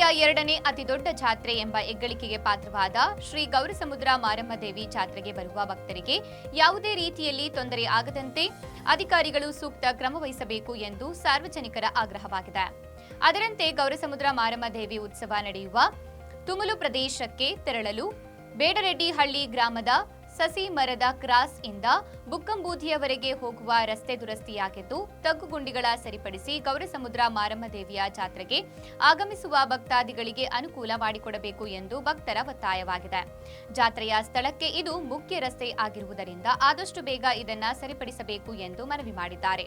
ಜಾತ್ರೆ ಎಂಬ ಹೆಗ್ಗಳಿಕೆಗೆ ಪಾತ್ರವಾದ ಶ್ರೀ ಗೌರಸಮುದ್ರ ಮಾರಮ್ಮ ದೇವಿ ಜಾತ್ರೆಗೆ ಬರುವ ಭಕ್ತರಿಗೆ ಯಾವುದೇ ರೀತಿಯಲ್ಲಿ ತೊಂದರೆ ಆಗದಂತೆ ಅಧಿಕಾರಿಗಳು ಸೂಕ್ತ ಕ್ರಮ ವಹಿಸಬೇಕು ಎಂದು ಸಾರ್ವಜನಿಕರ ಆಗ್ರಹವಾಗಿದೆ. ಅದರಂತೆ ಗೌರಸಮುದ್ರ ಮಾರಮ್ಮ ದೇವಿ ಉತ್ಸವ ನಡೆಯುವ ತುಮಲು ಪ್ರದೇಶಕ್ಕೆ ತೆರಳಲು ಬೇಡರೆಡ್ಡಿಹಳ್ಳಿ ಗ್ರಾಮದ ಸಸಿ ಮರದ ಕ್ರಾಸ್ ಇಂದ ಬುಕ್ಕಂಬೂದಿಯವರೆಗೆ ಹೋಗುವ ರಸ್ತೆ ದುರಸ್ತಿಯಾಗಿದ್ದು ತಗ್ಗುಗುಂಡಿಗಳ ಸರಿಪಡಿಸಿ ಗೌರಸಮುದ್ರ ಮಾರಮ್ಮದೇವಿಯ ಜಾತ್ರೆಗೆ ಆಗಮಿಸುವ ಭಕ್ತಾದಿಗಳಿಗೆ ಅನುಕೂಲ ಮಾಡಿಕೊಡಬೇಕು ಎಂದು ಭಕ್ತರ ಒತ್ತಾಯವಾಗಿದೆ. ಜಾತ್ರೆಯ ಸ್ಥಳಕ್ಕೆ ಇದು ಮುಖ್ಯ ರಸ್ತೆ ಆಗಿರುವುದರಿಂದ ಆದಷ್ಟು ಬೇಗ ಇದನ್ನ ಸರಿಪಡಿಸಬೇಕು ಎಂದು ಮನವಿ ಮಾಡಿದ್ದಾರೆ.